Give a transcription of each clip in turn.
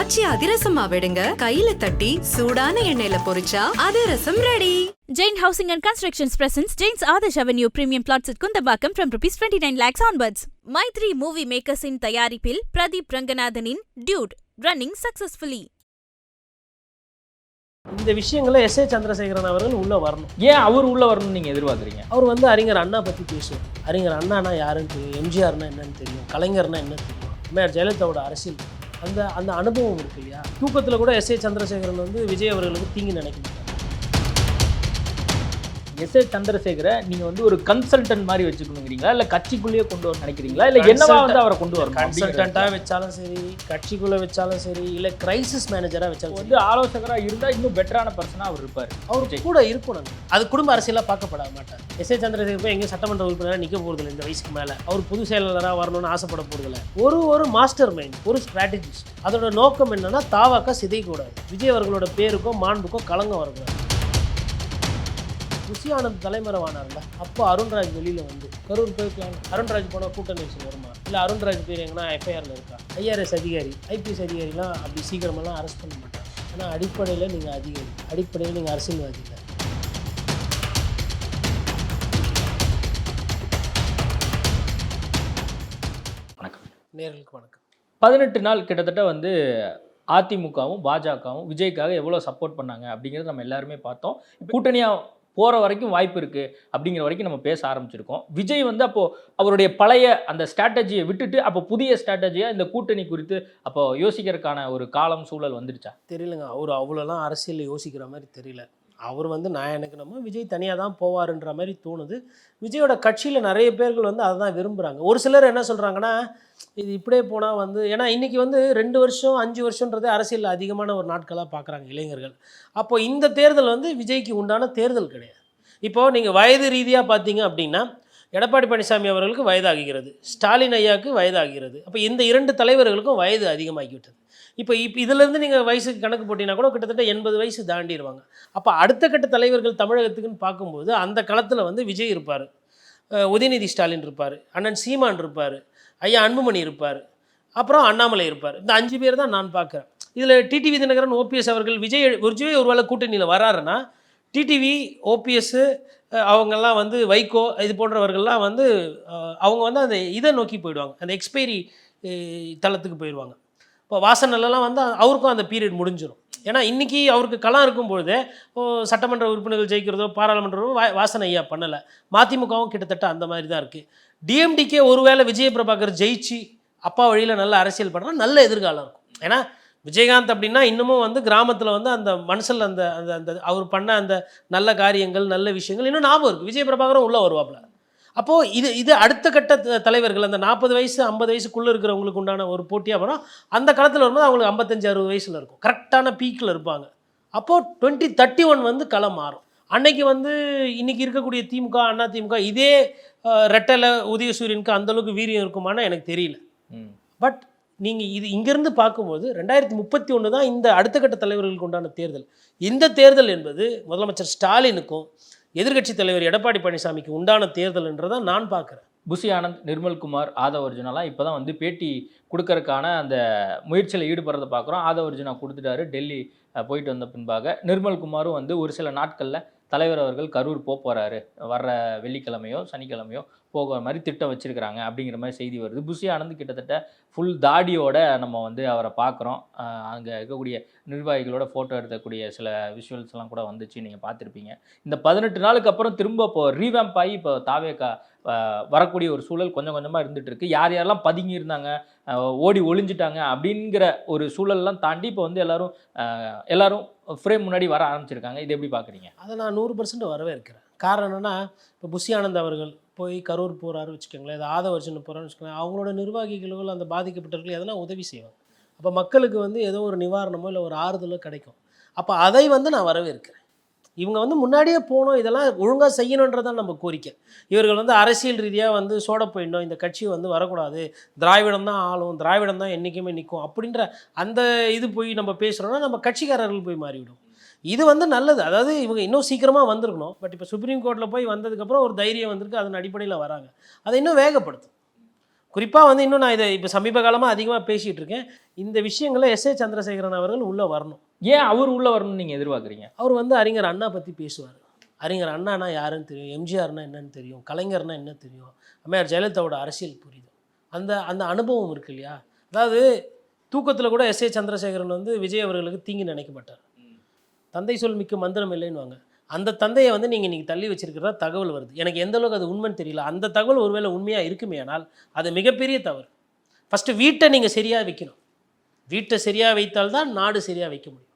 ஆச்சி அதிரசமா விடுங்க. கையில தட்டி சூடான எண்ணெயில பொரிச்சா அதிரசம் ready Housing and Constructions presents Jain's Adarsh Avenue premium plots at Kundabakam from rupees 29 lakhs onwards. Maitri Movie Makers in தயாரிப்பில் பிரதீப் ரங்கநாதனின் டியூட் ரன்னிங் சக்சஸ்ஃபுல்லி இந்த விஷயங்களை எஸ் ஏ சந்திரசேகரன் அவர்கள் உள்ள வரணும். ஏன் அவர் உள்ள வரணும்னு நீங்க எதிர்பார்க்குறீங்க? அவர் வந்து அறிஞர் அண்ணா பற்றி பேசுவார். அறிஞர் அண்ணானா யாருன்னு தெரியும் எம்ஜிஆர்னா என்னன்னு தெரியும் கலைஞர்னா என்ன தெரியும். அம்மையார் ஜெயலலிதாவோட அரசியல். அந்த அந்த அனுபவம் இருக்கு இல்லையா? தூக்கத்தில் கூட எஸ் ஏ சந்திரசேகரன் வந்து விஜய் அவர்களுக்கு தீங்கு நினைக்க மாட்டார் எஸ் ஏ சந்திரசேகரை நீங்க வந்து ஒரு கன்சல்டன்ட் மாதிரி வச்சுக்கணுங்கிறீங்களா? இல்ல கட்சிக்குள்ளேயே கொண்டு வர நினைக்கிறீங்களா? இல்ல என்னவா வந்து அவரை கொண்டு வரணும் கன்சல்டண்ட்டாக வச்சாலும் சரி கட்சிக்குள்ளே வச்சாலும் சரி இல்லை கிரைசிஸ் மேனேஜராக வச்சாலும் வந்து ஆலோசகரா இருந்தா இன்னும் பெட்டரான பர்சனா அவர் இருப்பாரு. அவர் கூட இருக்கணும் அது குடும்ப அரசியலாக பார்க்கப்பட மாட்டார் எஸ் ஏ சந்திரசேகர் போய் எங்கேயும் சட்டமன்ற உறுப்பினராக நிற்க போகிறதில்ல இந்த வயசுக்கு மேலே. அவர் பொது செயலாளராக வரணும்னு ஆசைப்பட போகிறதில்ல ஒரு ஒரு மாஸ்டர் மைண்ட் ஒரு ஸ்ட்ராட்டஜிஸ்ட் அதோட நோக்கம் என்னன்னா தாவாக்கா சிதைக்கூடாது விஜய் அவர்களோட பேருக்கும் மாண்புக்கும் களங்கம் வரக்கூடாது. ருசி ஆனந்த் தலைமறைவானார்ல? அப்போ அருண்ராஜ் வெளியில் வந்து கரூர் போய். அருண்ராஜ் போனால் கூட்ட நெரிசல் வருமா? இல்லை அருண்ராஜ் பேர் எங்கன்னா எஃப்ஐஆரில் இருக்கா? ஐஆர்எஸ் அதிகாரி ஐபிஎஸ் அதிகாரிலாம் அப்படி சீக்கிரமெல்லாம் அரெஸ்ட் பண்ண மாட்டாங்க. ஆனால் அடிப்படையில் நீங்கள் அதிகாரி அடிப்படையில் நீங்கள் அரசியல்வாதி இல்லை வணக்கம். நேர்களுக்கு வணக்கம். பதினெட்டு நாள் கிட்டத்தட்ட வந்து அதிமுகவும் பாஜகவும் விஜய்க்காக எவ்வளோ சப்போர்ட் பண்ணாங்க அப்படிங்கிறத நம்ம எல்லாருமே பார்த்தோம். கூட்டணியா போகிற வரைக்கும் வாய்ப்பு இருக்குது அப்படிங்கிற வரைக்கும் நம்ம பேச ஆரம்பிச்சிருக்கோம். விஜய் வந்து அப்போ அவருடைய பழைய அந்த ஸ்ட்ராட்டஜியை விட்டுட்டு அப்போ புதிய ஸ்ட்ராட்டஜியாக இந்த கூட்டணி குறித்து அப்போ யோசிக்கிறதுக்கான ஒரு காலம் சூழல் வந்துடுச்சா தெரியலங்க. அவர் அவ்வளோலாம் அரசியலில் யோசிக்கிற மாதிரி தெரியல. அவர் வந்து நான் எனக்கு நம்ம விஜய் தனியாக தான் போவாருன்ற மாதிரி தோணுது. விஜயோட கட்சியில் நிறைய பேர்கள் வந்து அதை தான் விரும்புகிறாங்க ஒரு சிலர் என்ன சொல்கிறாங்கன்னா இது இப்படியே போனால் வந்து ஏன்னா இன்றைக்கி வந்து ரெண்டு வருஷம் அஞ்சு வருஷன்றது அரசியலில் அதிகமான ஒரு நாட்களாக பார்க்குறாங்க இளைஞர்கள். அப்போது இந்த தேர்தல் வந்து விஜய்க்கு உண்டான தேர்தல் கிடையாது. இப்போது நீங்கள் வயது ரீதியாக பார்த்தீங்க அப்படின்னா எடப்பாடி பழனிசாமி அவர்களுக்கு வயதாகிறது ஸ்டாலின் ஐயாவுக்கு வயதாகிறது. அப்போ இந்த இரண்டு தலைவர்களுக்கும் வயது அதிகமாகிவிட்டது. இப்போ இப்போ இதிலேருந்து நீங்கள் வயசுக்கு கணக்கு போட்டிங்கன்னா கூட கிட்டத்தட்ட எண்பது வயசு தாண்டிடுவாங்க அப்போ அடுத்த கட்ட தலைவர்கள் தமிழகத்துக்குன்னு பார்க்கும்போது அந்த களத்தில் வந்து விஜய் இருப்பார். உதயநிதி ஸ்டாலின் இருப்பார் அண்ணன் சீமான் இருப்பார் ஐயா அன்புமணி இருப்பார் அப்புறம் அண்ணாமலை இருப்பார். இந்த அஞ்சு பேர் தான் நான் பார்க்குறேன். இதில் டிடிவி தினகரன் ஓபிஎஸ் அவர்கள் விஜய் விஜய் ஒருவேளை கூட்டணியில் வராருன்னா டிடிவி ஓபிஎஸ்ஸு அவங்கெல்லாம் வந்து வைகோ இது போன்றவர்கள்லாம் வந்து அவங்க வந்து அந்த இதை நோக்கி போயிடுவாங்க. அந்த எக்ஸ்பைரி தளத்துக்கு போயிடுவாங்க. இப்போ வாசனெல்லாம் வந்து அவருக்கும் அந்த பீரியட் முடிஞ்சிடும் ஏன்னா இன்றைக்கி அவருக்கு களம் இருக்கும்பொழுது சட்டமன்ற உறுப்பினர்கள் ஜெயிக்கிறதோ பாராளுமன்றமோ வா வாசன் ஐயா பண்ணலை. மதிமுகவும் கிட்டத்தட்ட அந்த மாதிரி தான் இருக்குது டிஎம்டிக்கே ஒருவேளை விஜய பிரபாகர் ஜெயிச்சு அப்பா வழியில் நல்ல அரசியல் பண்ணுறா நல்ல எதிர்காலம் இருக்கும். ஏன்னா விஜயகாந்த் அப்படின்னா இன்னமும் வந்து கிராமத்தில் வந்து அந்த மனசில் அந்த அந்த அந்த அவர் பண்ண அந்த நல்ல காரியங்கள் நல்ல விஷயங்கள் இன்னும் ஞாபகம் இருக்குது விஜய பிரபாகரும் உள்ளே வருவாப்புல. அப்போது இது இது அடுத்த கட்ட த- தலைவர்கள் அந்த நாற்பது வயசு ஐம்பது வயசுக்குள்ளே இருக்கிறவங்களுக்கு உண்டான ஒரு போட்டியாக வரும் அந்த காலத்தில் வரும்போது அவங்களுக்கு ஐம்பத்தஞ்சு அறுபது வயசில் இருக்கும். கரெக்டான பீக்கில் இருப்பாங்க. அப்போது டுவெண்ட்டி தேர்ட்டி ஒன் வந்து களம் மாறும். அன்னைக்கு வந்து இன்னைக்கு இருக்கக்கூடிய திமுக அண்ணா திமுக இதே ரெட்டலை உதயசூரியனுக்கு அந்த அளவுக்கு வீரியம் இருக்குமானா எனக்கு தெரியல. பட் நீங்கள் இது இங்கேருந்து பார்க்கும்போது ரெண்டாயிரத்தி முப்பத்தி ஒன்று தான் இந்த அடுத்த கட்ட தலைவர்களுக்கு உண்டான தேர்தல். இந்த தேர்தல் என்பது முதலமைச்சர் ஸ்டாலினுக்கும் எதிர்க்கட்சி தலைவர் எடப்பாடி பழனிசாமிக்கு உண்டான தேர்தல்ன்றதை நான் பார்க்குறேன். புசி ஆனந்த் நிர்மல்குமார் ஆதவ அர்ஜுனாலாம் இப்போ தான் வந்து பேட்டி கொடுக்கறதுக்கான அந்த முயற்சியில் ஈடுபடுறத பார்க்குறோம். ஆதவ அர்ஜுனா கொடுத்துட்டாரு டெல்லி போயிட்டு வந்த பின்பாக. நிர்மல்குமாரும் வந்து ஒரு சில நாட்களில் தலைவர் அவர்கள் கரூர் போக போகிறாரு வர்ற வெள்ளிக்கிழமையோ சனிக்கிழமையோ போகிற மாதிரி திட்டம் வச்சுருக்கிறாங்க அப்படிங்கிற மாதிரி செய்தி வருது. புஷி ஆனந்த் கிட்டத்தட்ட ஃபுல் தாடியோட நம்ம வந்து அவரை பார்க்குறோம். அங்கே இருக்கக்கூடிய நிர்வாகிகளோட ஃபோட்டோ எடுக்கக்கூடிய சில விஷுவல்ஸ்லாம் கூட வந்துச்சு நீங்கள் பார்த்துருப்பீங்க. இந்த பதினெட்டு நாளுக்கு அப்புறம் திரும்ப இப்போ ரீவேம்ப் ஆகி இப்போ தாவேக்கா வரக்கூடிய ஒரு சூழல் கொஞ்சம் கொஞ்சமாக இருந்துகிட்ருக்கு யார் யாரெல்லாம் பதுங்கி இருந்தாங்க ஓடி ஒளிஞ்சிட்டாங்க அப்படிங்கிற ஒரு சூழல்லாம் தாண்டி இப்போ வந்து எல்லாரும் எல்லாரும் ஃப்ரேம் முன்னாடி வர ஆரம்பிச்சிருக்காங்க. இது எப்படி பார்க்குறீங்க அதை நான் நூறு பர்சன்ட் வரவேற்கிறேன். காரணம் என்னன்னா இப்போ புஷி ஆனந்த் அவர்கள் போய் கரூர் போகிறாரு வச்சுக்கோங்களேன் இது ஆதவர்ஜன் போகிறான்னு வச்சுக்கோங்களேன் அவங்களோட நிர்வாகிகளோ அந்த பாதிக்கப்பட்டவர்கள் எதனா உதவி செய்வாங்க. அப்போ மக்களுக்கு வந்து ஏதோ ஒரு நிவாரணமோ இல்லை ஒரு ஆறுதலோ கிடைக்கும். அப்போ அதை வந்து நான் வரவேற்கிறேன். இவங்க வந்து முன்னாடியே போகணும் இதெல்லாம் ஒழுங்காக செய்யணுன்றதான் நம்ம கோரிக்கை. இவர்கள் வந்து அரசியல் ரீதியாக வந்து சோட போயிடணும் இந்த கட்சி வந்து வரக்கூடாது திராவிடம் தான் ஆளும் திராவிடம் தான் என்றைக்குமே நிற்கும் அப்படின்ற அந்த இது போய் நம்ம பேசுகிறோன்னா நம்ம கட்சிக்காரர்கள் போய் மாறிவிடும். இது வந்து நல்லது. அதாவது இவங்க இன்னும் சீக்கிரமாக வந்திருக்கணும். பட் இப்போ சுப்ரீம் கோர்ட்டில் போய் வந்ததுக்கப்புறம் ஒரு தைரியம் வந்திருக்கு அதன் அடிப்படையில் வராங்க. அதை இன்னும் வேகப்படுத்தும். குறிப்பாக வந்து இன்னும் நான் இதை இப்போ சமீப காலமாக அதிகமாக பேசிகிட்டு இருக்கேன். இந்த விஷயங்களை எஸ் ஏ சந்திரசேகரன் அவர்கள் உள்ளே வரணும். ஏன் அவர் உள்ள வரணும்னு நீங்க எதிர்பார்க்குறீங்க? அவர் வந்து அறிஞர் அண்ணா பற்றி பேசுவார். அறிஞர் அண்ணானா யாருன்னு தெரியும் எம்ஜிஆர்னா என்னன்னு தெரியும் கலைஞர்னா என்ன தெரியும்? அம்மையார் ஜெயலலிதாவோட அரசியல் புரியுது அந்த அந்த அனுபவம் இருக்கு இல்லையா? அதாவது தூக்கத்தில் கூட எஸ் ஏ சந்திரசேகரன் வந்து விஜய் அவர்களுக்கு தீங்கி நினைக்க மாட்டார் தந்தை சொல் மிக்க மந்திரம் இல்லைன்னுவாங்க. அந்த தந்தையை வந்து நீங்கள் இன்றைக்கி தள்ளி வச்சிருக்கிறதா தகவல் வருது. எனக்கு எந்த அளவுக்கு அது உண்மைன்னு தெரியல. அந்த தகவல் ஒருவேளை உண்மையாக இருக்குமே ஆனால் அது மிகப்பெரிய தவறு. ஃபஸ்ட்டு வீட்டை நீங்கள் சரியாக வைக்கணும். வீட்டை சரியாக வைத்தால்தான் நாடு சரியாக வைக்க முடியும்.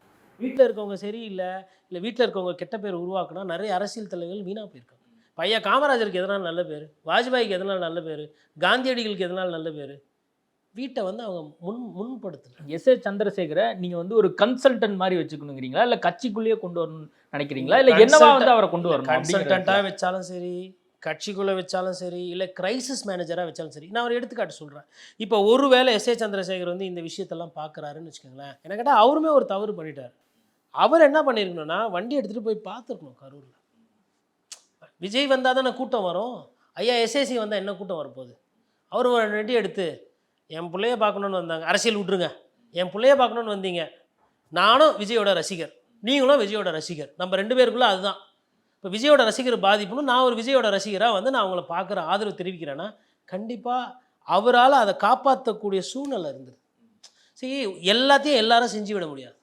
வீட்டில் இருக்கவங்க சரியில்லை இல்லை வீட்டில் இருக்கவங்க கெட்ட பேர் உருவாக்கினா நிறைய அரசியல் தலைவர்கள் வீணாக போயிருக்காங்க. பையன் காமராஜருக்கு எதனால் நல்ல பேர்? வாஜ்பாய்க்கு எதனால் நல்ல பேர்? காந்தியடிகளுக்கு எதனால் நல்ல பேர்? வீட்டை வந்து அவங்க முன் முன்படுத்தல எஸ் ஏ சந்திரசேகரை நீங்க வந்து ஒரு கன்சல்டன்ட் மாதிரி வச்சுக்கணுங்கிறீங்களா? இல்ல கட்சிக்குள்ளேயே கொண்டு வரணும்னு நினைக்கிறீங்களா? இல்ல என்னவா வந்து அவரை கொண்டு வரணும் கன்சல்டண்ட்டாக? வச்சாலும் சரி கட்சிக்குள்ளே வச்சாலும் சரி இல்லை கிரைசிஸ் மேனேஜராக வச்சாலும் சரி நான் ஒரு எடுத்துக்காட்டு சொல்கிறேன் இப்போ ஒருவேளை எஸ் ஏ சந்திரசேகர் வந்து இந்த விஷயத்தெல்லாம் பார்க்குறாருன்னு வச்சுக்கோங்களேன். என்ன கேட்டால் அவருமே ஒரு தவறு பண்ணிட்டார். அவர் என்ன பண்ணியிருக்கணும்னா வண்டி எடுத்துகிட்டு போய் பார்த்துருக்கணும் கரூரில். விஜய் வந்தால் தானே கூட்டம் வரும். ஐயா எஸ்ஏசி வந்தால் என்ன கூட்டம் வரப்போகுது? அவர் ஒரு வண்டி எடுத்து என் பிள்ளைய பார்க்கணுன்னு வந்தாங்க. அரசியல் விட்ருங்க என் பிள்ளைய பார்க்கணுன்னு வந்தீங்க. நானும் விஜயோட ரசிகர். நீங்களும் விஜயோட ரசிகர். நம்ம ரெண்டு பேருக்குள்ளே அதுதான். இப்போ விஜயோட ரசிகர் பாதிப்புன்னு நான் ஒரு விஜயோட ரசிகராக வந்து நான் அவங்கள பார்க்குற ஆதரவு தெரிவிக்கிறேன்னா கண்டிப்பாக அவரால் அதை காப்பாற்றக்கூடிய சூழ்நிலை இருந்தது. சரி எல்லாத்தையும் எல்லாரும் செஞ்சு விட முடியாது.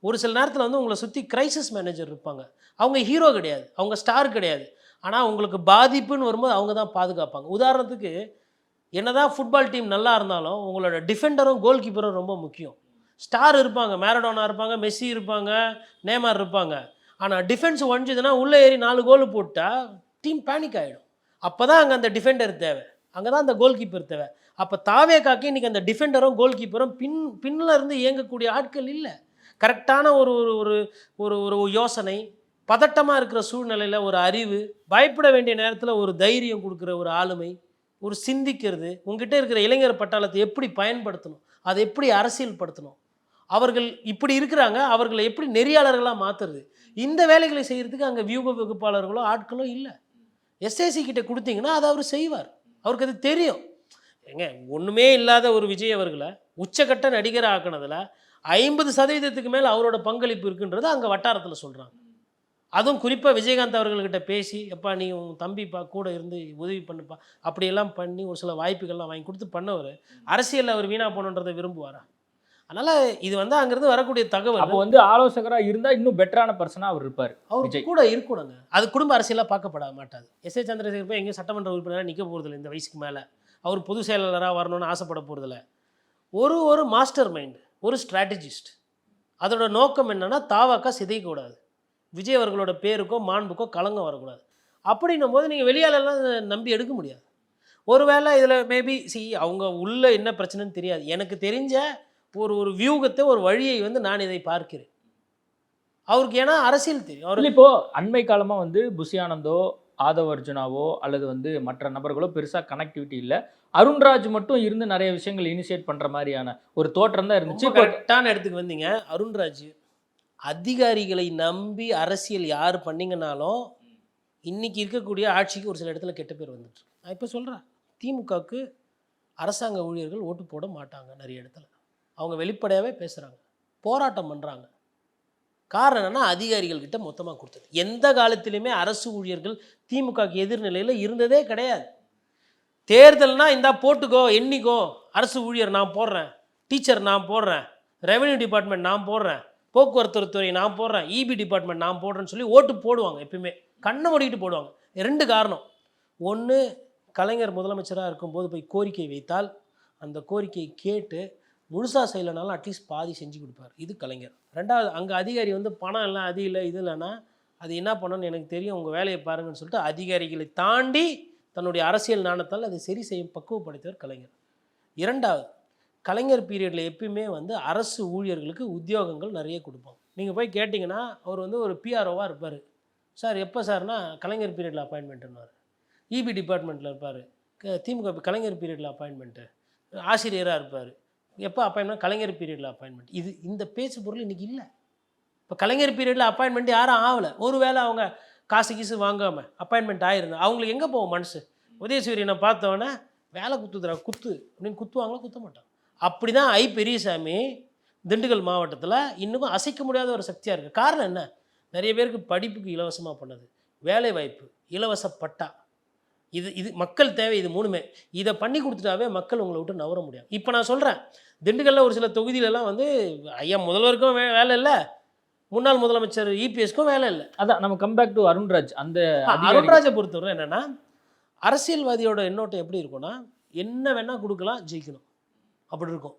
ஒரு சில நேரத்தில் வந்து உங்களை சுற்றி கிரைசிஸ் மேனேஜர் இருப்பாங்க. அவங்க ஹீரோ கிடையாது. அவங்க ஸ்டார் கிடையாது. ஆனால் உங்களுக்கு பாதிப்புன்னு வரும்போது அவங்க தான் பாதுகாப்பாங்க. உதாரணத்துக்கு என்னதான் ஃபுட்பால் டீம் நல்லா இருந்தாலும் உங்களோட டிஃபெண்டரும் கோல் கீப்பரும் ரொம்ப முக்கியம். ஸ்டார் இருப்பாங்க மேரடோனா இருப்பாங்க மெஸ்ஸி இருப்பாங்க நேமார் இருப்பாங்க. ஆனால் டிஃபென்ஸ் ஒழிஞ்சதுன்னா உள்ளே ஏறி நாலு கோல் போட்டால் டீம் பேனிக் ஆகிடும் அப்போ தான் அங்கே அந்த டிஃபெண்டர் தேவை. அங்கே தான் அந்த கோல் கீப்பர் தேவை. அப்போ தாவே காக்கி இன்றைக்கி அந்த டிஃபெண்டரும் கோல் கீப்பரும் பின் பின்னில் இருந்து இயங்கக்கூடிய ஆட்கள் இல்லை. கரெக்டான ஒரு ஒரு ஒரு ஒரு ஒரு யோசனை பதட்டமாக இருக்கிற சூழ்நிலையில் ஒரு அறிவு பயப்பட வேண்டிய நேரத்தில் ஒரு தைரியம் கொடுக்குற ஒரு ஆளுமை ஒரு சிந்திக்கிறது உங்ககிட்ட இருக்கிற இளைஞர் பட்டாளத்தை எப்படி பயன்படுத்தணும் அதை எப்படி அரசியல்படுத்தணும்? அவர்கள் இப்படி இருக்கிறாங்க அவர்களை எப்படி நெறியாளர்களாக மாற்றுறது இந்த வேலைகளை செய்கிறதுக்கு அங்கே வியூக வகுப்பாளர்களோ ஆட்களோ இல்லை. எஸ்ஏசி கிட்ட கொடுத்தீங்கன்னா அதை அவர் செய்வார். அவருக்கு அது தெரியும். ஏங்க ஒன்றுமே இல்லாத ஒரு விஜய் அவர்களை உச்சக்கட்ட நடிகர் ஆக்கினதில் ஐம்பது சதவீதத்துக்கு மேல் அவரோட பங்களிப்பு இருக்குன்றது அங்கே வட்டாரத்தில் சொல்கிறாங்க அதுவும் குறிப்பாக விஜயகாந்த் அவர்கள்கிட்ட பேசி எப்பா நீ உன் தம்பிப்பா கூட இருந்து உதவி பண்ணுப்பா. அப்படியெல்லாம் பண்ணி ஒரு சில வாய்ப்புகள்லாம் வாங்கி கொடுத்து பண்ணவர். அரசியலில் அவர் வீணா போகணுன்றதை விரும்புவாரா? அதனால் இது வந்து அங்கேருந்து வரக்கூடிய தகவல். அப்போ வந்து ஆலோசகரா இருந்தா இன்னும் பெட்டரான பர்சனா அவர் இருப்பார் அவர். கூட இருக்கணுங்க. அது குடும்ப அரசியலாக பார்க்கப்பட மாட்டாது. எஸ். ஏ. சந்திரசேகர் போய் எங்கேயும் சட்டமன்ற உறுப்பினராக நிற்க போகிறதில்ல இந்த வயசுக்கு மேலே. அவர் பொதுச் செயலாளராக வரணும்னு ஆசைப்பட போகிறதில்ல ஒரு ஒரு மாஸ்டர் மைண்டு ஒரு ஸ்ட்ராட்டஜிஸ்ட் அதோட நோக்கம் என்னன்னா தாவாக்கா சிதைக்கக்கூடாது. விஜய் அவர்களோட பேருக்கோ மாண்புக்கோ களங்கம் வரக்கூடாது. அப்படின்னும் போது நீங்கள் வெளியாலெல்லாம் நம்பி எடுக்க முடியாது. ஒருவேளை இதில் மேபி சி அவங்க உள்ள என்ன பிரச்சனைன்னு தெரியாது. எனக்கு தெரிஞ்ச ஒரு ஒரு வியூகத்தை ஒரு வழியை வந்து நான் இதை பார்க்கிறேன். அவருக்கு ஏன்னா அரசியல் தெரியும். அவர் இல்ல இப்போ அண்மை காலமா வந்து புஷி ஆனந்தோ ஆதவ் அர்ஜுனாவோ அல்லது வந்து மற்ற நபர்களோ பெருசா கனெக்டிவிட்டி இல்ல. அருண்ராஜ் மட்டும் இருந்து நிறைய விஷயங்கள் இனிஷியேட் பண்ற மாதிரியான ஒரு தோற்றம் தான் இருந்துச்சு. கரெக்டான இடத்துக்கு வந்தீங்க. அருண்ராஜ் அதிகாரிகளை நம்பி அரசியல் யார் பண்ணிங்கனாலும் இன்றைக்கி இருக்கக்கூடிய ஆட்சிக்கு ஒரு சில இடத்துல கெட்ட பேர் வந்துட்டு நான் இப்போ சொல்கிறேன் திமுகவுக்கு அரசாங்க ஊழியர்கள் ஓட்டு போட மாட்டாங்க நிறைய இடத்துல. அவங்க வெளிப்படையாகவே பேசுகிறாங்க போராட்டம் பண்ணுறாங்க காரணம் என்னன்னா அதிகாரிகள்கிட்ட மொத்தமாக கொடுத்தது. எந்த காலத்திலையுமே அரசு ஊழியர்கள் திமுகவுக்கு எதிர்நிலையில் இருந்ததே கிடையாது. தேர்தல்னால் இந்தா போட்டுக்கோ எண்ணிக்கோ. அரசு ஊழியர் நான் போடுறேன் டீச்சர் நான் போடுறேன் ரெவென்யூ டிபார்ட்மெண்ட் நான் போடுறேன். போக்குவரத்து துறை நான் போடுறேன் இபி டிபார்ட்மெண்ட் நான் போடுறேன்னு சொல்லி ஓட்டு போடுவாங்க எப்பயுமே. கண்ணை மூடிக்கிட்டு போடுவாங்க. ரெண்டு காரணம். ஒன்று கலைஞர் முதலமைச்சராக இருக்கும்போது போய் கோரிக்கை வைத்தால் அந்த கோரிக்கையை கேட்டு முழுசாக செய்யலைனாலும் அட்லீஸ்ட் பாதி செஞ்சு கொடுப்பார். இது கலைஞர். ரெண்டாவது அங்கே அதிகாரி வந்து பணம் எல்லாம் அது இல்லை இது இல்லைன்னா அது என்ன பண்ணணும்னு எனக்கு தெரியும் உங்கள் வேலையை பாருங்கன்னு சொல்லிட்டு அதிகாரிகளை தாண்டி தன்னுடைய அரசியல் நாணத்தால் அதை சரி செய்யும் பக்குவப்படுத்தியவர் கலைஞர். இரண்டாவது கலைஞர் பீரியடில் எப்பயுமே வந்து அரசு ஊழியர்களுக்கு உத்தியோகங்கள் நிறைய கொடுப்பாங்க நீங்கள் போய் கேட்டிங்கன்னா அவர் வந்து ஒரு பிஆர்ஓவாக இருப்பார். சார் எப்போ சார்னா கலைஞர் பீரியடில் அப்பாயின்மெண்ட்டுன்னு இபி டிபார்ட்மெண்ட்டில் இருப்பார். திமுக கலைஞர் பீரியடில் அப்பாயின்மெண்ட்டு ஆசிரியராக இருப்பார். எப்போ அப்பாயின்மெண்ட் கலைஞர் பீரியடில் அப்பாயின்மெண்ட் இது இந்த பேச்சு பொருள் இன்றைக்கி இல்லை. இப்போ கலைஞர் பீரியடில் அப்பாயின்மெண்ட் யாரும் ஆகலை ஒருவேளை அவங்க காசு கீசு வாங்காமல் அப்பாயின்மெண்ட் ஆயிருந்தேன் அவங்களுக்கு எங்கே போகும் மனசு? உதயசூரியனை பார்த்தோன்னே வேலை குத்துதுடா குத்து. அப்படின்னு குத்துவாங்களா குத்த மாட்டாங்க அப்படி தான் ஐ பெரியசாமி திண்டுக்கல் மாவட்டத்தில் இன்னும் அசைக்க முடியாத ஒரு சக்தியாக இருக்குது காரணம் என்ன? நிறைய பேருக்கு படிப்புக்கு இலவசமாக பண்ணது. வேலை வாய்ப்பு இலவச பட்டா. இது இது மக்கள் தேவை இது மூணுமே. இதை பண்ணி கொடுத்துட்டாவே மக்கள் உங்களை விட்டு நவர முடியாது. இப்போ நான் சொல்கிறேன் திண்டுக்கல்ல ஒரு சில தொகுதியிலலாம் வந்து ஐயா முதல்வருக்கும் வே வேலை இல்லை. முன்னாள் முதலமைச்சர் இபிஎஸ்க்கும் வேலை இல்லை. அதான் நம்ம கம்பேக் டு அருண்ராஜ் அந்த அருண்ராஜை பொறுத்தவரை என்னன்னா அரசியல்வாதியோட எண்ணோட்டம் எப்படி இருக்கும்னா என்ன வேணால் கொடுக்கலாம் ஜெயிக்கணும். அப்படி இருக்கும்.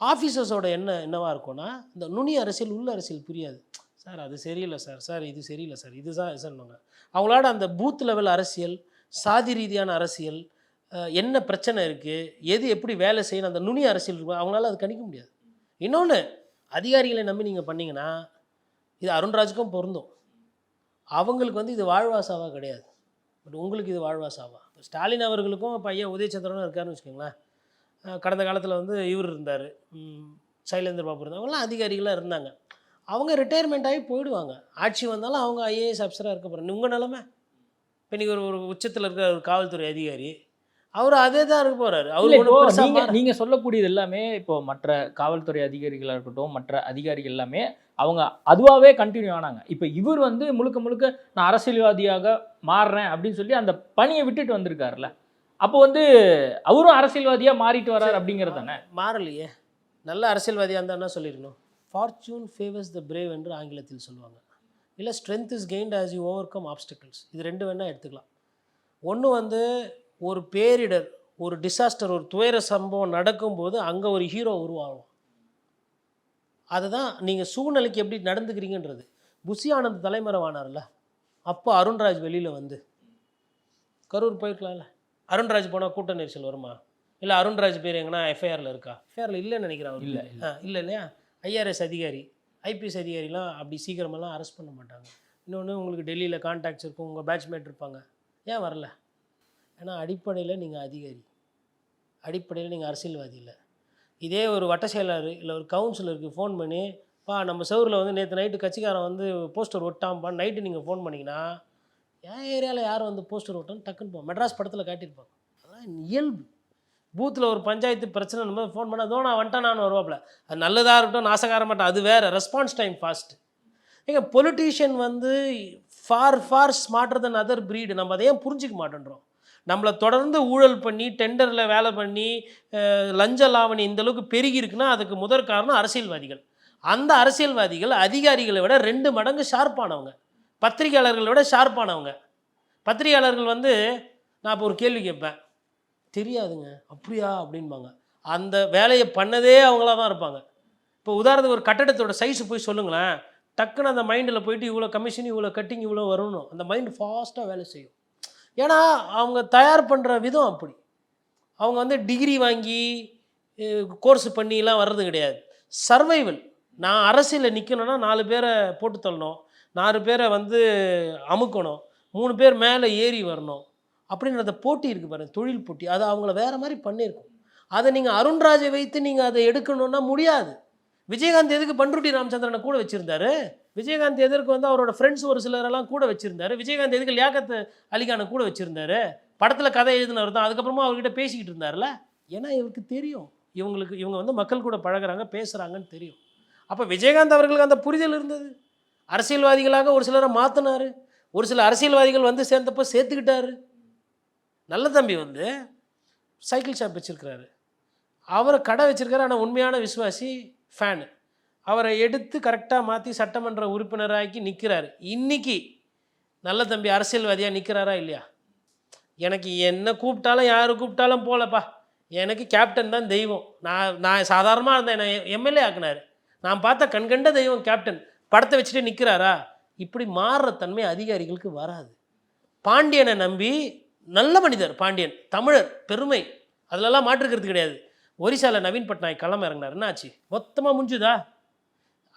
ஆஃபீஸர்ஸோட என்ன என்னவாக இருக்கும்னா இந்த நுனி அரசியல் உள்ள அரசியல் புரியாது. சார் அது சரியில்லை சார். சார் இது சரியில்லை சார். இதுதான் சார்னுவாங்க அவங்களோட அந்த பூத் லெவல் அரசியல் சாதி ரீதியான அரசியல் என்ன பிரச்சனை இருக்குது எது எப்படி வேலை செய்யணும் அந்த நுனி அரசியல் இருக்கும் அவங்களால அது கணிக்க முடியாது. இன்னொன்று அதிகாரிகளை நம்பி நீங்கள் பண்ணிங்கன்னா இது அருண்ராஜுக்கும் பொருந்தும். அவங்களுக்கு வந்து இது வாழ்வாசாவாக கிடையாது. பட் உங்களுக்கு இது வாழ்வாசாவா இப்போ ஸ்டாலின் அவர்களுக்கும் பையன் ஐயா உதயச்சந்திரனும் இருக்காருன்னு வச்சுக்கோங்களேன். கடந்த காலத்தில் வந்து இவர் இருந்தார். சைலேந்திர பாபு இருந்தாங்க அவங்களாம் அதிகாரிகளாக இருந்தாங்க. அவங்க ரிட்டையர்மெண்ட் ஆகி போயிடுவாங்க. ஆட்சி வந்தாலும் அவங்க ஐஏஎஸ் அஃபஸராக இருக்க போகிறாங்க உங்கள் நிலமை? இப்போ நீங்கள் ஒரு ஒரு உச்சத்தில் இருக்கிற ஒரு காவல்துறை அதிகாரி அவர் அதே தான் இருக்க போகிறாரு அவர் இப்போ ஒன்றும் பெருசா நீங்க மாற- நீங்க சொல்லக்கூடியது எல்லாமே இப்போ மற்ற காவல்துறை அதிகாரிகளா இருக்கட்டும் மற்ற அதிகாரிகள் எல்லாமே அவங்க அதுவாகவே கண்டினியூ ஆனாங்க. இப்போ இவர் வந்து முழுக்க முழுக்க நான் அரசியல்வாதியாக மாறுறேன் அப்படின்னு சொல்லி அந்த பணியை விட்டுட்டு வந்திருக்காருல்ல. அப்போ வந்து அவரும் அரசியல்வாதியா மாறிட்டு வர்றாரு அப்படிங்கிறது தானே? மாறலையே. நல்ல அரசியல்வாதியாக இருந்தால் என்ன சொல்லியிருக்கணும் ஃபார்ச்சூன் ஃபேவர்ஸ் த பிரேவ் என்று ஆங்கிலத்தில் சொல்லுவாங்க. இல்லை strength is gained as you overcome obstacles இது ரெண்டு வேணால் எடுத்துக்கலாம். ஒன்று வந்து ஒரு பேரிடர் ஒரு டிசாஸ்டர் ஒரு துயர சம்பவம் நடக்கும்போது அங்கே ஒரு ஹீரோ உருவாகும். அதுதான் நீங்கள் சூழ்நிலைக்கு எப்படி நடந்துக்கிறீங்கன்றது. புஷி ஆனந்த் தலைமறைவானார்ல. அப்போ அருண்ராஜ் வெளியில் வந்து. கரூர் போயிருக்கலாம்ல. அருண்ராஜ் போனால் கூட்ட நெரிசல் வருமா? இல்லை அருண்ராஜ் பேர் எங்கன்னா எஃப்ஐஆரில் இருக்கா? எஃப்ஐஆரில் இல்லைன்னு நினைக்கிறேன் அவர் இல்ல, ஆ இல்லை இல்லையா? ஐஆர்எஸ் அதிகாரி ஐபிஎஸ் அதிகாரிலாம் அப்படி சீக்கிரமெல்லாம் அரெஸ்ட் பண்ண மாட்டாங்க. இன்னொன்று உங்களுக்கு டெல்லியில் கான்டாக்ட்ஸ் இருக்கும் உங்கள் பேட்ச்மேட் இருப்பாங்க. ஏன் வரல? ஏன்னா அடிப்படையில் நீங்கள் அதிகாரி. அடிப்படையில் நீங்கள் அரசியல்வாதி இல்லை இதே ஒரு வட்ட செயலாளர் இல்லை ஒரு கவுன்சிலருக்கு ஃபோன் பண்ணி பா நம்ம செவரில் வந்து நேற்று நைட்டு கட்சிக்காரன் வந்து போஸ்டர் ஒட்டாம்பா நைட்டு நீங்கள் ஃபோன் பண்ணிங்கன்னா என் ஏரியாவில் யார் வந்து போஸ்டர் ஓட்டணும் டக்குன்னு போ மெட்ராஸ் படத்தில் காட்டியிருப்பாங்க. அதெல்லாம் இயல்பு. பூத்தில் ஒரு பஞ்சாயத்து பிரச்சனை நம்ம ஃபோன் பண்ணால் அதோ நான் வந்துட்டேன் நான் வருவாப்புல. அது நல்லதாக இருக்கட்டும் நாசகார மாட்டேன் அது வேறு. ரெஸ்பான்ஸ் டைம் ஃபாஸ்ட்டு ஏங்க பொலிட்டீஷியன் வந்து far far smarter than other breed நம்ம அதையே புரிஞ்சிக்க மாட்டேன்றோம். நம்மளை தொடர்ந்து ஊழல் பண்ணி டெண்டரில் வேலை பண்ணி லஞ்ச லாவணி இந்தளவுக்கு பெருகி இருக்குன்னா அதுக்கு முதற் காரணம் அரசியல்வாதிகள். அந்த அரசியல்வாதிகள் அதிகாரிகளை விட ரெண்டு மடங்கு ஷார்ப்பானவங்க பத்திரிகையாளர்களை விட ஷார்ப்பானவங்க. பத்திரிகையாளர்கள் வந்து நான் இப்போ ஒரு கேள்வி கேட்பேன். தெரியாதுங்க. அப்படியா? அப்படின்பாங்க அந்த வேலையை பண்ணதே அவங்களா தான் இருப்பாங்க. இப்போ உதாரணத்துக்கு ஒரு கட்டடத்தோட சைஸ் போய் சொல்லுங்களேன். டக்குன்னு அந்த மைண்டில் போயிட்டு இவ்வளோ கமிஷன் இவ்வளோ கட்டிங் இவ்வளோ வரணும் அந்த மைண்ட் ஃபாஸ்ட்டாக வேலை செய்யும். ஏன்னா அவங்க தயார் பண்ணுற விதம் அப்படி. அவங்க வந்து டிகிரி வாங்கி கோர்ஸ் பண்ணிலாம் வர்றது கிடையாது. சர்வைவல் நான் அரசியலில் நிற்கணும்னா நாலு பேரை போட்டு தள்ளணும். நாலு பேரை வந்து அமுக்கணும். மூணு பேர் மேலே ஏறி வரணும். அப்படின்னு அந்த போட்டி இருக்குது பாருங்கள் தொழில் போட்டி. அது அவங்கள வேறு மாதிரி பண்ணியிருக்கும். அதை நீங்கள் அருண்ராஜை வைத்து நீங்கள் அதை எடுக்கணும்னா முடியாது. விஜயகாந்த் எதுக்கு பண்ருட்டி ராமச்சந்திரனை கூட வச்சுருந்தாரு? விஜயகாந்த் எதற்கு வந்து அவரோட ஃப்ரெண்ட்ஸ் ஒரு சிலரெல்லாம் கூட வச்சுருந்தாரு? விஜயகாந்த் எதுக்கு லியாக்கத் அலிகானை கூட வச்சுருந்தாரு? படத்தில் கதை எழுதினவர் தான். அதுக்கப்புறமா அவர்கிட்ட பேசிக்கிட்டு இருந்தார்ல? ஏன்னா இவருக்கு தெரியும். இவங்களுக்கு இவங்க வந்து மக்கள் கூட பழகுறாங்க பேசுகிறாங்கன்னு தெரியும். அப்போ விஜயகாந்த் அவர்களுக்கு அந்த புரிதல் இருந்தது. அரசியல்வாதிகளாக ஒரு சிலரை மாற்றினாரு ஒரு சில அரசியல்வாதிகள் வந்து சேர்ந்தப்போ சேர்த்துக்கிட்டாரு. நல்ல தம்பி வந்து சைக்கிள் ஷாப் வச்சுருக்கிறாரு. அவரை கடை வச்சுருக்காரு ஆனால் உண்மையான விசுவாசி ஃபேனு அவரை எடுத்து கரெக்டாக மாற்றி சட்டமன்ற உறுப்பினராக்கி நிற்கிறாரு இன்னைக்கு நல்ல தம்பி அரசியல்வாதியாக நிற்கிறாரா இல்லையா? எனக்கு என்ன கூப்பிட்டாலும் யார் கூப்பிட்டாலும் போகலப்பா எனக்கு கேப்டன் தான் தெய்வம். நான் நான் சாதாரணமாக இருந்தேன். என்னை எம்எல்ஏ ஆக்குனாரு. நான் பார்த்த கண்கண்ட தெய்வம் கேப்டன் படத்தை வச்சுட்டு நிற்கிறாரா இப்படி மாறுற தன்மை அதிகாரிகளுக்கு வராது. பாண்டியனை நம்பி நல்ல மனிதர் பாண்டியன் தமிழர் பெருமை அதிலெல்லாம் மாற்றுக்கிறது கிடையாது. ஒரிசால நவீன் பட்நாயக் களம் இறங்கினார். என்ன ஆச்சு மொத்தமாக முடிஞ்சுதா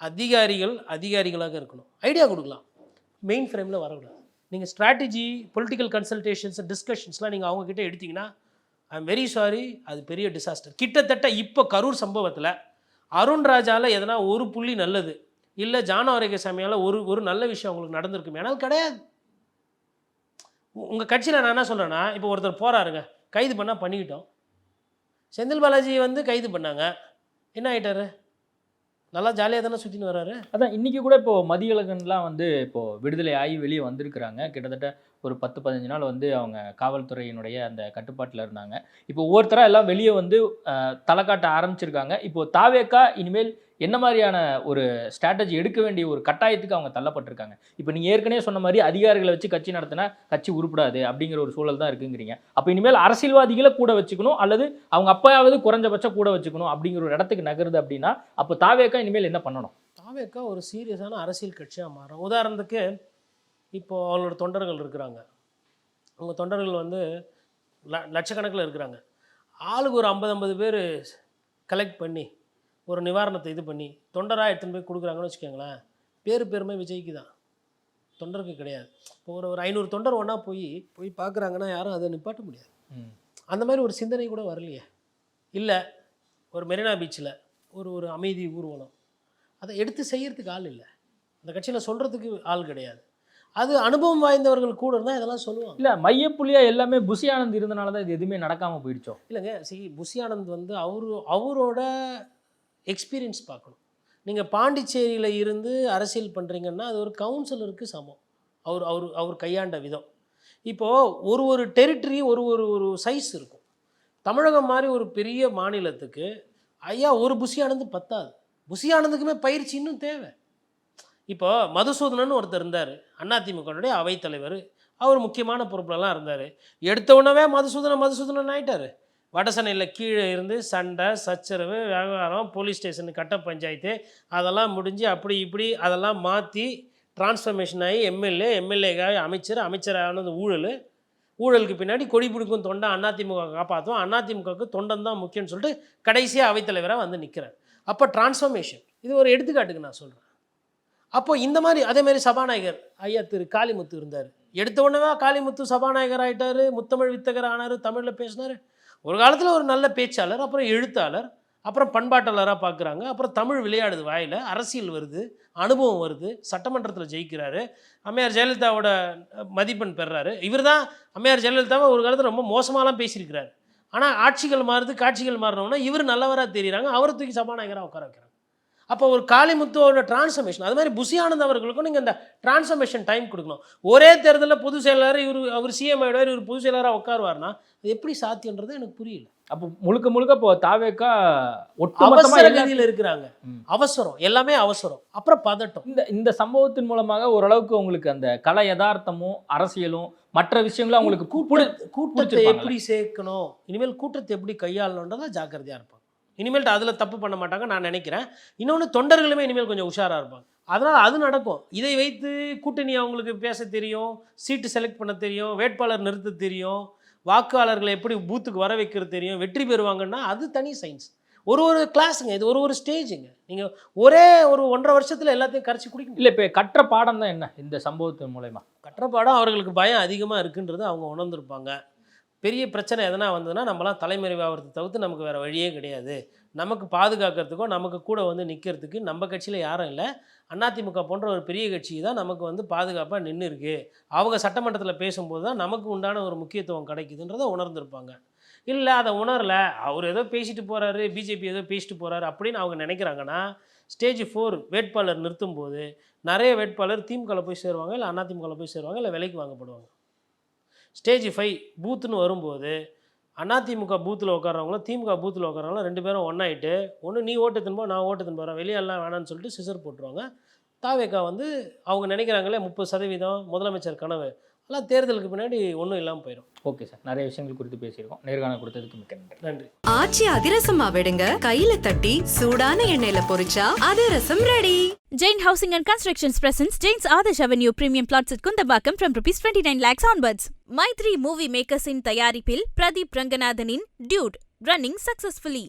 அதிகாரிகள் அதிகாரிகளாக இருக்கணும். ஐடியா கொடுக்கலாம். மெயின் ஃப்ரேமில் வரக்கூடாது. நீங்கள் ஸ்ட்ராட்டஜி பொலிட்டிக்கல் கன்சல்டேஷன்ஸ் டிஸ்கஷன்ஸ்லாம் நீங்கள் அவங்கக்கிட்ட எடுத்தீங்கன்னா ஐ எம் வெரி சாரி அது பெரிய டிசாஸ்டர் கிட்டத்தட்ட இப்போ கரூர் சம்பவத்தில் அருண் ராஜாவில் எதனா ஒரு புள்ளி நல்லது இல்லை ஜான ஆரோக்கிய சாமியால் ஒரு ஒரு நல்ல விஷயம் உங்களுக்கு நடந்திருக்குமே. ஆனால் கிடையாது. உங்கள் கட்சியில் நான் என்ன சொல்கிறேன்னா இப்போ ஒருத்தர் போகிறாருங்க கைது பண்ணால் பண்ணிக்கிட்டோம். செந்தில் பாலாஜி வந்து கைது பண்ணாங்க. என்ன ஆகிட்டாரு நல்லா ஜாலியாக தானே சுற்றின்னு வர்றாரு அதான் இன்றைக்கி கூட இப்போ மதியழகன்லாம் வந்து இப்போது விடுதலை ஆகி வெளியே வந்திருக்கிறாங்க. கிட்டத்தட்ட ஒரு பத்து பதினஞ்சு நாள் வந்து அவங்க காவல்துறையினுடைய அந்த கட்டுப்பாட்டில் இருந்தாங்க. இப்போ ஒவ்வொருத்தராக எல்லாம் வெளியே வந்து தலை காட்ட ஆரம்பிச்சிருக்காங்க. இப்போது தாவேக்கா இனிமேல் என்ன மாதிரியான ஒரு ஸ்ட்ராட்டஜி எடுக்க வேண்டிய ஒரு கட்டாயத்துக்கு அவங்க தள்ளப்பட்டிருக்காங்க? இப்போ நீங்கள் ஏற்கனவே சொன்ன மாதிரி அதிகாரிகளை வச்சு கட்சி நடத்தினா கட்சி உருப்படாது அப்படிங்கிற ஒரு சூழல் தான் இருக்குங்கிறீங்க. அப்போ இனிமேல் அரசியல்வாதிகளை கூட வச்சுக்கணும் அல்லது அவங்க அப்பாவது குறைஞ்சபட்சம் கூட வச்சுக்கணும் அப்படிங்கிற ஒரு இடத்துக்கு நகருது அப்படின்னா அப்போ தாவேக்கா இனிமேல் என்ன பண்ணணும்? தாவேக்கா ஒரு சீரியஸான அரசியல் கட்சியாக மாறும். உதாரணத்துக்கு இப்போ அவங்களோட தொண்டர்கள் இருக்கிறாங்க. அவங்க தொண்டர்கள் வந்து ல லட்சக்கணக்கில் இருக்கிறாங்க. ஆளுக்கு ஒரு ஐம்பது ஐம்பது பேர் கலெக்ட் பண்ணி ஒரு நிவாரணத்தை இது பண்ணி தொண்டராக எடுத்துன்னு போய் கொடுக்குறாங்கன்னு வச்சுக்கோங்களேன். பேர் பெருமை விஜய்க்கு தான் தொண்டருக்கு கிடையாது. இப்போ ஒரு ஒரு ஐநூறு தொண்டர் ஒன்றா போய் போய் பார்க்குறாங்கன்னா யாரும் அதை நிப்பாட்ட முடியாது. அந்த மாதிரி ஒரு சிந்தனை கூட வரலையே. இல்லை ஒரு மெரினா பீச்சில் ஒரு ஒரு அமைதி ஊர்வலம். அதை எடுத்து செய்யறதுக்கு ஆள் இல்லை. அந்த கட்சியில் சொல்கிறதுக்கு ஆள் கிடையாது. அது அனுபவம் வாய்ந்தவர்கள் கூட இருந்தால் இதெல்லாம் சொல்லுவாங்க. இல்ல மையப்புள்ளியா எல்லாமே ஆனந்த் இருந்தனால தான் இது எதுவுமே நடக்காம போயிடுச்சோ? இல்லைங்க சி புஷி ஆனந்த் வந்து அவரு அவரோட எக்ஸ்பீரியன்ஸ் பார்க்கணும். நீங்கள் பாண்டிச்சேரியில் இருந்து அரசியல் பண்ணுறீங்கன்னா அது ஒரு கவுன்சிலருக்கு சமம். அவர் அவர் அவர் கையாண்ட விதம். இப்போது ஒரு ஒரு டெரிட்டரி ஒரு ஒரு ஒரு சைஸ் இருக்கும். தமிழகம் மாதிரி ஒரு பெரிய மாநிலத்துக்கு ஐயா ஒரு புஷி பத்தாது. புஷி பயிற்சி இன்னும் தேவை. இப்போ மதுசூதனன் ஒருத்தர் இருந்தார். அதிமுகனுடைய அவைத்தலைவர். அவர் முக்கியமான பொறுப்புலலாம் இருந்தார். எடுத்த உடனே மதுசூதனன் மதுசூதனன் ஆயிட்டாரு. வடசென்னையில் கீழே இருந்து சண்டை சச்சரவு விவகாரம் போலீஸ் ஸ்டேஷன் கட்ட பஞ்சாயத்து அதெல்லாம் முடிஞ்சு அப்படி இப்படி அதெல்லாம் மாற்றி டிரான்ஸ்ஃபர்மேஷன் ஆகி எம்எல்ஏ எம்எல்ஏக்காக அமைச்சர் அமைச்சரானது ஊழல். ஊழலுக்கு பின்னாடி கொடி பிடிக்கும் தொண்டை அதிமுக காப்பாற்றும் அதிமுகவுக்கு தொண்டன் தான் முக்கியம்னு சொல்லிட்டு கடைசியாக அவைத்தலைவராக வந்து நிற்கிறார் அப்போ டிரான்ஸ்ஃபர்மேஷன் இது ஒரு எடுத்துக்காட்டுக்கு நான் சொல்கிறேன் அப்போ இந்த மாதிரி அதேமாரி சபாநாயகர் ஐயா திரு காளிமுத்து இருந்தார். எடுத்த உடனே காளிமுத்து சபாநாயகர் ஆகிட்டார் முத்தமிழ் வித்தகர் ஆனார் தமிழில் பேசினார். ஒரு காலத்தில் ஒரு நல்ல பேச்சாளர் அப்புறம் எழுத்தாளர் அப்புறம் பண்பாட்டாளராக பார்க்குறாங்க அப்புறம் தமிழ் விளையாடுது வாயில் அரசியல் வருது அனுபவம் வருது சட்டமன்றத்தில் ஜெயிக்கிறாரு. அம்மையார் ஜெயலலிதாவோட மதிப்பெண் பெறுறாரு இவர் தான் அம்மையார் ஜெயலலிதாவை ஒரு காலத்தில் ரொம்ப மோசமாலாம் பேசியிருக்கிறார். ஆனால் ஆட்சிகள் மாறுது காட்சிகள் மாறினோம்னா இவர் நல்லவராக தெரியுறாங்க அவரை தூக்கி சபாநாயகராக உட்கார வைக்கிறாங்க. அப்போ ஒரு காளிமுத்துவோட டிரான்ஸ்ஃபர்மேஷன் அது மாதிரி புசி ஆனந்த் அவர்களுக்கும் நீங்கள் இந்த டிரான்ஸ்ஃபர்மேஷன் டைம் கொடுக்கணும். ஒரே தேர்தலில் பொது செயலாளர் இவர் அவர் சிஎம் ஆகிடுவார் இவர் பொது செயலாளராக உட்காருவார்னா அது எப்படி சாத்தியன்றது எனக்கு புரியல. அப்போ முழுக்க முழுக்க இப்போ தாவேக்கா அவசர கதியில் இருக்கிறாங்க. அவசரம் எல்லாமே அவசரம். அப்புறம் பதட்டம். இந்த இந்த சம்பவத்தின் மூலமாக ஓரளவுக்கு உங்களுக்கு அந்த கலை யதார்த்தமும் அரசியலும் மற்ற விஷயங்களும் அவங்களுக்கு கூட்டத்தை. எப்படி சேர்க்கணும்? இனிமேல் கூட்டத்தை எப்படி கையாளணுன்றதா ஜாக்கிரதையாக இருப்பாங்க இனிமேல் அதில் தப்பு பண்ண மாட்டாங்க நான் நினைக்கிறேன். இன்னொன்று தொண்டர்களுமே இனிமேல் கொஞ்சம் உஷாராக இருப்பாங்க. அதனால் அது நடக்கும். இதை வைத்து கூட்டணி அவங்களுக்கு பேச தெரியும் சீட்டு செலக்ட் பண்ண தெரியும் வேட்பாளர் நிறுத்த தெரியும் வாக்காளர்களை எப்படி பூத்துக்கு வர வைக்கிறது தெரியும் வெற்றி பெறுவாங்கன்னா அது தனி சயின்ஸ் ஒரு ஒரு கிளாஸுங்க இது ஒரு ஒரு ஸ்டேஜுங்க நீங்கள் ஒரே ஒரு ஒன்றரை வருஷத்தில் எல்லாத்தையும் கரைச்சி குடிக்க முடியும் இல்ல இப்போ கற்ற பாடம் தான் என்ன இந்த சம்பவத்தின் மூலயமா? கற்றப்பாடம் அவர்களுக்கு பயம் அதிகமாக இருக்குன்றது அவங்க உணர்ந்திருப்பாங்க. பெரிய பிரச்சனை எதனா வந்ததுன்னா நம்மளாம் தலைமறைவாகிறத தவிர்த்து நமக்கு வேறு வழியே கிடையாது. நமக்கு பாதுகாக்கிறதுக்கோ நமக்கு கூட வந்து நிற்கிறதுக்கு நம்ம கட்சியில் யாரும் இல்லை. அதிமுக போன்ற ஒரு பெரிய கட்சி தான் நமக்கு வந்து பாதுகாப்பாக நின்று இருக்கு அவங்க சட்டமன்றத்தில் பேசும்போது தான் நமக்கு உண்டான ஒரு முக்கியத்துவம் கிடைக்குதுன்றதை உணர்ந்திருப்பாங்க. இல்லை அதை உணரல. அவர் ஏதோ பேசிட்டு போகிறாரு பிஜேபி ஏதோ பேசிட்டு போகிறாரு அப்படின்னு அவங்க நினைக்கிறாங்கன்னா ஸ்டேஜ் ஃபோர் வேட்பாளர் நிறுத்தும் போது நிறைய வேட்பாளர் திமுகவில் போய் சேருவாங்க இல்லை அதிமுகவில் போய் சேருவாங்க இல்லை விலைக்கு வாங்கப்படுவாங்க. ஸ்டேஜ் ஃபைவ் பூத்துன்னு வரும்போது அதிமுக பூத்தில் உட்காரவங்களும் திமுக பூத்தில் உட்காரவங்களும் ரெண்டு பேரும் ஒன்றாயிட்டு ஒன்று நீ ஓட்டு தின்போ நான் ஓட்டு தின்போறேன் வெளியெல்லாம் வேணாம்னு சொல்லிட்டு சிசர் போட்டுருவாங்க. தாவேக்கா வந்து அவங்க நினைக்கிறாங்களே முப்பது சதவீதம் முதலமைச்சர் கனவு. அதெல்லாம் தேர்தலுக்கு பின்னாடி ஒன்றும் இல்லாமல் போயிடும் ஓகே சார். நிறைய விஷயங்கள் குறித்து பேசியிருக்கோம். நேர்காணல் கொடுத்ததுக்கு மிக்க நன்றி. நன்றி. ஆச்சி அதிரசமா விடுங்க. கையில தட்டி சூடான எண்ணெயில பொரிச்சா அதிரசம் ready Jain Housing and Constructions presents Jain's Adarsh Avenue Premium Plots at Kundabakam from rupees 29 lakhs onwards. Maitri Movie Makers in தயாரிப்பில் பிரதீப் ரங்கநாதனின் டியூட் ரன்னிங் சக்சஸ்ஃபுல்லி